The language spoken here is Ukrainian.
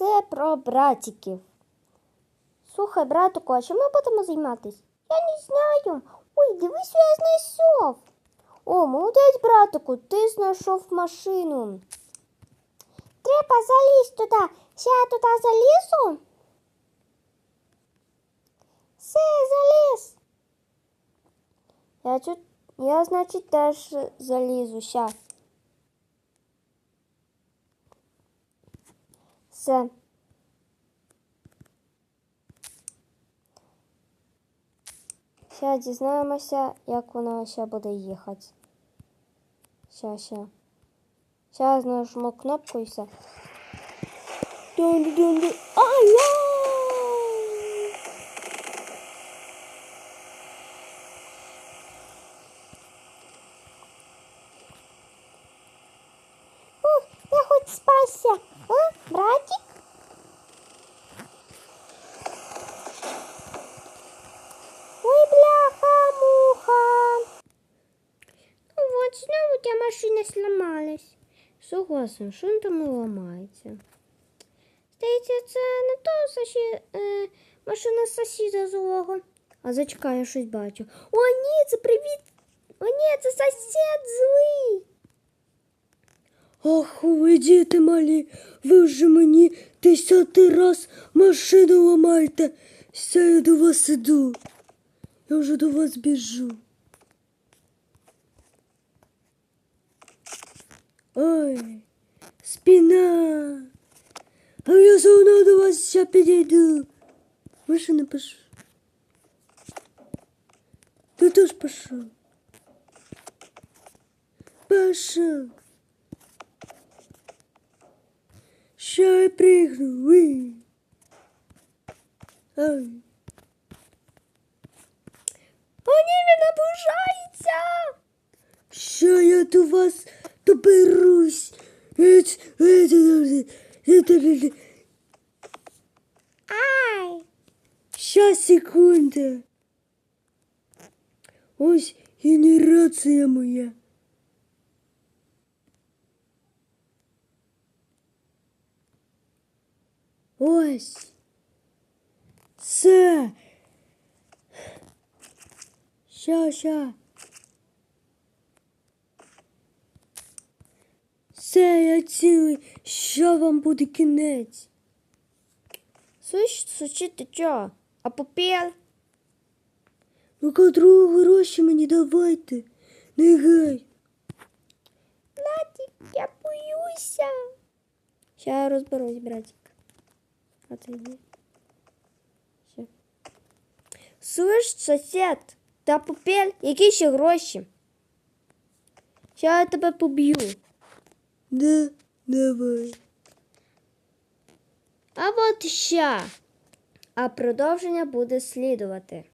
Це про братиків. Слухай, братику, а чим ми будемо займатися? Я не знаю. Ой, дивись, що я знайшов. О, молодець, братику, ти знайшов машину. Треба залізти туди. Ще я туди залізу. Все, заліз. Я тут, я, значить, теж залізу. Щас. Все. Зараз дізнаємося, як вона ще буде їхати. Ща, ща. Зараз нажму кнопку і все. Дун-дун-дун. Ай-я! Ух, я хоч спасся. А, братик? Ой, бляха-муха. Ну вот, снова у тебя машина сломалась. Согласен, що там і ламається? Здається, це не то сусі... е, машина сусіда злого. А зачекай, я щось бачу. О, ні, це привіт. О, ні, це сусід злий. Ах, ви діти малі, ви вже мені десятий раз машину ламаєте. Ся я до вас іду. Я вже до вас біжу. Ой, спина. А я все одно до вас ще підійду. Машина пішов. Ти теж пішов. Пішов. Ще я пригну. О, ні, він обужається. Що я до вас доберусь? Ай. Щас, секунда. Ось генерація моя. Ось. Все. Ща, ща. Все, я цілий. Що вам буде кінець? Слышь, сучи, ти чо? А попел? Ну-ка, другу гроші мені давайте. Негай. Братик, я боюся. Ща я розберусь, братик. А. Все. Слышь, сосед, та попель, які ще гроші? Ща я тебе поб'ю. Да, давай. А от ща. А продовження буде слідувати.